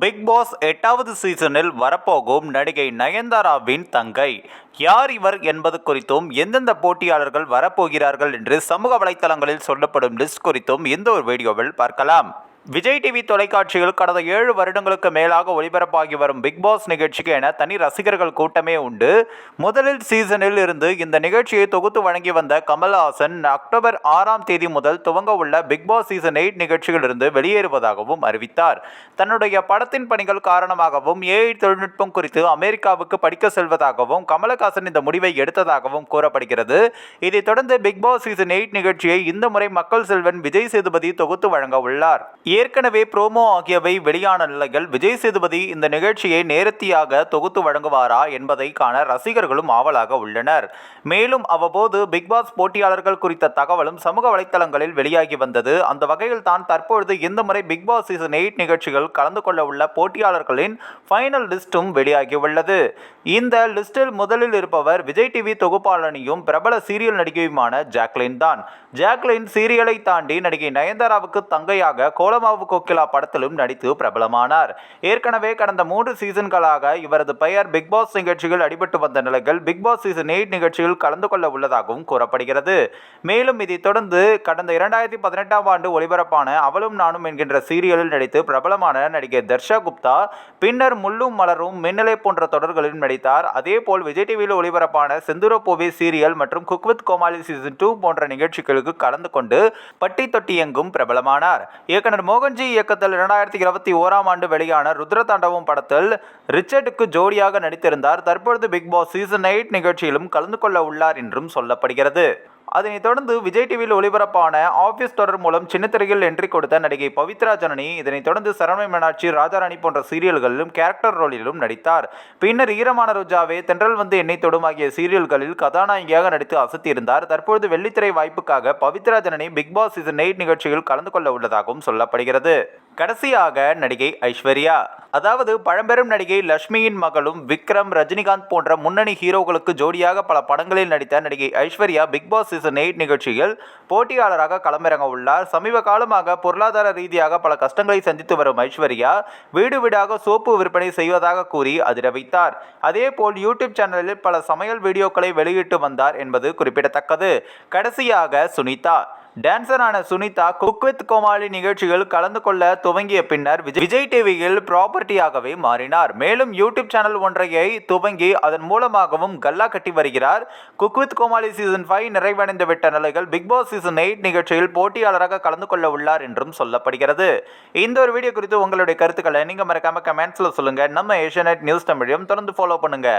Big pass எட்டாவது சீசனில் வரப்போகும் நடிகை நயன்தாராவின் தங்கை. யார் இவர் என்பது குறித்தும் எந்தெந்த போட்டியாளர்கள் வரப்போகிறார்கள் என்று சமூக வலைத்தளங்களில் சொல்லப்படும் லிஸ்ட் குறித்தும் இந்த ஒரு வீடியோவில் பார்க்கலாம். விஜய் டிவி தொலைக்காட்சியில் கடந்த ஏழு வருடங்களுக்கு மேலாக ஒளிபரப்பாகி வரும் பிக் பாஸ் நிகழ்ச்சிக்கு என தனி ரசிகர்கள் கூட்டமே உண்டு. முதலில் சீசனில் இருந்து இந்த நிகழ்ச்சியை தொகுத்து வழங்கி வந்த கமல்ஹாசன் அக்டோபர் ஆறாம் தேதி முதல் துவங்க உள்ள பிக் பாஸ் சீசன் எயிட் நிகழ்ச்சியிலிருந்து வெளியேறுவதாகவும் அறிவித்தார். தன்னுடைய படத்தின் பணிகள் காரணமாகவும் ஏஐ தொழில்நுட்பம் குறித்து அமெரிக்காவுக்கு படிக்க செல்வதாகவும் கமலஹாசன் இந்த முடிவை எடுத்ததாகவும் கூறப்படுகிறது. இதைத் தொடர்ந்து பிக் பாஸ் சீசன் எயிட் நிகழ்ச்சியை இந்த முறை மக்கள் செல்வன் விஜய் சேதுபதி தொகுத்து வழங்க உள்ளார். ஏற்கனவே ப்ரோமோ ஆகியவை வெளியான நிலையில் விஜய் சேதுபதி இந்த நிகழ்ச்சியை நேரத்தியாக தொகுத்து வழங்குவாரா என்பதை காண ரசிகர்களும் ஆவலாக உள்ளனர். மேலும் அவ்வப்போது பிக்பாஸ் போட்டியாளர்கள் குறித்த தகவலும் சமூக வலைத்தளங்களில் வெளியாகி வந்தது. அந்த வகையில் தான் தற்பொழுது இந்த முறை பிக் பாஸ் சீசன் எயிட் நிகழ்ச்சிகள் கலந்து கொள்ள உள்ள போட்டியாளர்களின் ஃபைனல் லிஸ்டும் வெளியாகியுள்ளது இந்த லிஸ்டில் முதலில் இருப்பவர் விஜய் டிவி தொகுப்பாளனியும் பிரபல சீரியல் நடிகையுமான ஜாக்லின் தான். ஜாக்லின் சீரியலை தாண்டி நடிகை நயன்தாராவுக்கு தங்கையாக கோலமாவு கோகிலா படத்திலும் நடித்து பிரபலமானார். ஏற்கனவே கடந்த மூன்று சீசன்களாக இவரது பெயர் பிக்பாஸ் நிகழ்ச்சிகள் நிகழ்ச்சியில் அடிபட்டு வந்த நிலையில் பிக்பாஸ் சீசன் எயிட் நிகழ்ச்சியில் கலந்து கொள்ள உள்ளதாகவும் கூறப்படுகிறது. மேலும் இதைத் தொடர்ந்து கடந்த இரண்டாயிரத்தி பதினெட்டாம் ஆண்டு ஒளிபரப்பான அவளும் நானும் என்கின்ற சீரியலில் நடித்து பிரபலமான நடிகை தர்ஷா குப்தா பின்னர் முள்ளும் மலரும் மின்னலை போன்ற தொடர்களிலும் நடித்தார். அதேபோல் விஜய் டிவியில் ஒளிபரப்பான செந்துர சீரியல் மற்றும் cook with Comali season two போன்ற நிகழ்ச்சிகளுக்கு கலந்து கொண்டு பட்டி தொட்டி எங்கும் பிரபலமானார். இயக்குனர் மோகன்ஜி இயக்கத்தில் இரண்டாயிரத்தி இருபத்தி ஓராம் ஆண்டு வெளியான ருத்ர தாண்டவம் படத்தில் ரிச்சர்டுக்கு ஜோடியாக நடித்திருந்தார். தற்பொழுது பிக் பாஸ் சீசன் எயிட் நிகழ்ச்சியிலும் கலந்து கொள்ள உள்ளார் என்றும் சொல்லப்படுகிறது. அதனைத் தொடர்ந்து விஜய் டிவியில் ஒளிபரப்பான ஆஃபீஸ் தொடர் மூலம் சின்னத்திரையில் என்ட்ரி கொடுத்த நடிகை பவித்ரா ஜனனி இதனைத் தொடர்ந்து சரவண மீனாட்சி ராஜாராணி போன்ற சீரியல்களிலும் கேரக்டர் ரோலிலும் நடித்தார். பின்னர் ஈரமான ரோஜாவே தென்றல் வந்து எண்ணெய் தொடும் ஆகிய சீரியல்களில் கதாநாயகியாக நடித்து அசத்தியிருந்தார். தற்பொழுது வெள்ளித்திரை வாய்ப்புக்காக Pavithra Janani Bigg Boss season eight நிகழ்ச்சியில் கலந்து கொள்ள உள்ளதாகவும் சொல்லப்படுகிறது. கடைசியாக நடிகை ஐஸ்வர்யா. அதாவது பழம்பெரும் நடிகை லட்சுமியின் மகளும் விக்ரம் ரஜினிகாந்த் போன்ற முன்னணி ஹீரோக்களுக்கு ஜோடியாக பல படங்களில் நடித்த நடிகை Aishwarya Bigg Boss season eight நிகழ்ச்சியில் போட்டியாளராக களமிறங்க உள்ளார். சமீப காலமாக பொருளாதார ரீதியாக பல கஷ்டங்களை சந்தித்து வரும் ஐஸ்வர்யா வீடு வீடாக சோப்பு விற்பனை செய்வதாக கூறி அதிர வைத்தார். அதேபோல் யூடியூப் சேனலில் பல சமையல் வீடியோக்களை வெளியிட்டு வந்தார் என்பது குறிப்பிடத்தக்கது. கடைசியாக சுனிதா. டான்சரான சுனிதா குக் வித் கோமாளி நிகழ்ச்சிகள் கலந்து கொள்ள துவங்கிய பின்னர் விஜய் விஜய் டிவியில் ப்ராப்பர்ட்டியாகவே மாறினார். மேலும் யூடியூப் சேனல் ஒன்றையை துவங்கி அதன் மூலமாகவும் கல்லா கட்டி வருகிறார். Cook with Comali season five நிறைவடைந்து விட்ட நிலைகள் பிக் பாஸ் சீசன் எயிட் நிகழ்ச்சியில் போட்டியாளராக கலந்து கொள்ள உள்ளார் என்றும் சொல்லப்படுகிறது. இந்த ஒரு வீடியோ குறித்து உங்களுடைய கருத்துக்களை நீங்க மறக்காம கமெண்ட்ஸ்ல சொல்லுங்க. நம்ம ஏஷியநெட் நியூஸ் தமிழையும் தொடர்ந்து ஃபாலோ பண்ணுங்க.